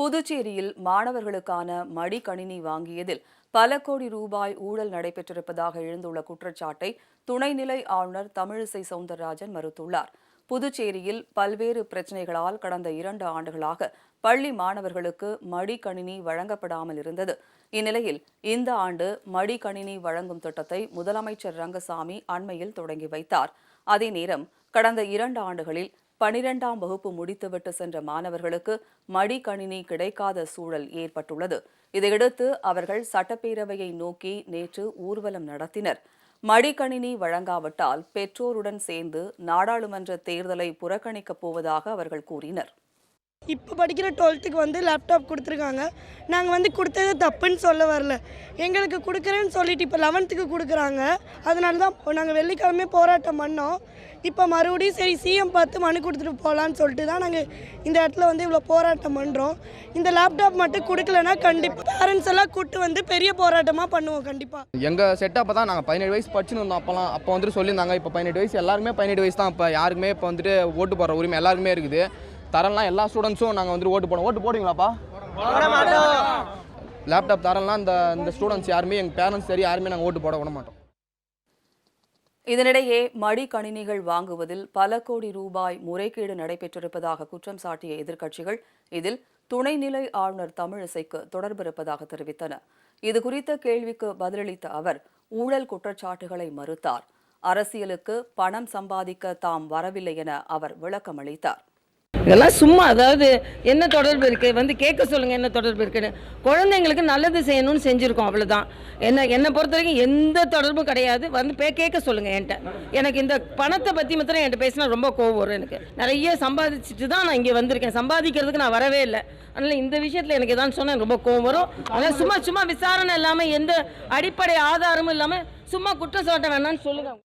புதுச்சேரியில் மாணவர்களுக்கான மடிக்கணினி வாங்கியதில் பல கோடி ரூபாய் ஊழல் நடைபெற்றிருப்பதாக எழுந்துள்ள குற்றச்சாட்டை துணைநிலை ஆளுநர் தமிழிசை சவுந்தரராஜன் மறுத்துள்ளார். புதுச்சேரியில் பல்வேறு பிரச்சினைகளால் கடந்த இரண்டு ஆண்டுகளாக பள்ளி மாணவர்களுக்கு மடிக்கணினி வழங்கப்படாமல் இருந்தது. இந்நிலையில் இந்த ஆண்டு மடிக்கணினி வழங்கும் திட்டத்தை முதலமைச்சர் ரங்கசாமி அண்மையில் தொடங்கி வைத்தார். அதே நேரம் கடந்த இரண்டு ஆண்டுகளில் பனிரெண்டாம் வகுப்பு முடித்துவிட்டு சென்ற மாணவர்களுக்கு மடிக்கணினி கிடைக்காத சூழல் ஏற்பட்டுள்ளது. இதையடுத்து அவர்கள் சட்டப்பேரவையை நோக்கி நேற்று ஊர்வலம் நடத்தினர். மடிக்கணினி வழங்காவிட்டால் பெற்றோருடன் சேர்ந்து நாடாளுமன்ற தேர்தலை புறக்கணிக்கப் போவதாக அவர்கள் கூறினர். இப்போ படிக்கிற டுவெல்த்துக்கு வந்து லேப்டாப் கொடுத்துருக்காங்க. நாங்கள் வந்து கொடுத்தது தப்புன்னு சொல்ல வரல. எங்களுக்கு கொடுக்குறேன்னு சொல்லிட்டு இப்போ லெவன்த்துக்கு கொடுக்குறாங்க. அதனால தான் நாங்கள் வெள்ளிக்கிழமை போராட்டம் பண்ணோம். இப்போ மறுபடியும் சரி சிஎம் பார்த்து மனு கொடுத்துட்டு போகலான்னு சொல்லிட்டு தான் நாங்கள் இந்த இடத்துல வந்து இவ்வளோ போராட்டம் பண்ணுறோம் இந்த லேப்டாப் மட்டும் கொடுக்கலன்னா கண்டிப்பாக பேரண்ட்ஸ் எல்லாம் கூப்பிட்டு வந்து பெரிய போராட்டமாக பண்ணுவோம் கண்டிப்பாக எங்கள் செட்டப்பை தான் நாங்கள் பதினேழு வயசு படிச்சுன்னு இருந்தோம் அப்போலாம். அப்போ வந்துட்டு சொல்லியிருந்தாங்க இப்போ பதினெட்டு வயசு எல்லாருமே பதினெட்டு வயசு தான். இப்போ யாருக்குமே இப்போ வந்துட்டு ஓட்டு போடுற உரிமை எல்லாருக்குமே இருக்குது. தரலாம் எல்லா ஸ்டூடெண்ட்ஸும் நாங்கள் வந்துட்டு ஓட்டு போனோம் ஓட்டு போடுவீங்களாப்பா? லேப்டாப் தரலாம் இந்த இந்த ஸ்டூடெண்ட்ஸ் யாருமே எங்கள் பேரண்ட்ஸ் சரி யாருமே நாங்கள் ஓட்டு போட விட மாட்டோம். இதனிடையே மடிக்கணினிகள் வாங்குவதில் பல கோடி ரூபாய் முறைகேடு நடைபெற்றிருப்பதாக குற்றம் சாட்டிய எதிர்க்கட்சிகள் இதில் துணைநிலை ஆளுநர் தமிழிசைக்கு தொடர்பு இருப்பதாக தெரிவித்தன இதுகுறித்த கேள்விக்கு பதிலளித்த அவர் ஊழல் குற்றச்சாட்டுகளை மறுத்தார். அரசியலுக்கு பணம் சம்பாதிக்க தாம் வரவில்லை என அவர் விளக்கமளித்தார். இதெல்லாம் சும்மா அதாவது என்ன தொடர்பு இருக்குது வந்து கேட்க சொல்லுங்கள் என்ன தொடர்பு இருக்குன்னு. குழந்தைங்களுக்கு நல்லது செய்யணும்னு செஞ்சுருக்கோம் அவ்வளோதான் என்ன என்னை பொறுத்த வரைக்கும் எந்த தொடர்பும் கிடையாது. வந்து பே கேட்க சொல்லுங்கள் என்கிட்ட. எனக்கு இந்த பணத்தை பற்றி மாத்திரம் என்கிட்ட பேசினா ரொம்ப கோவம் வரும் எனக்கு. நிறைய சம்பாதிச்சுட்டு தான் நான் இங்கே வந்திருக்கேன். சம்பாதிக்கிறதுக்கு நான் வரவே இல்லை. அதனால் இந்த விஷயத்தில் எனக்கு எதாவது சொன்னால் ரொம்ப கோவம் வரும். அதனால் சும்மா சும்மா விசாரணை இல்லாமல் எந்த அடிப்படை ஆதாரமும் இல்லாமல் சும்மா குற்றம் சாட்ட வேணாம்னு சொல்லுங்கள்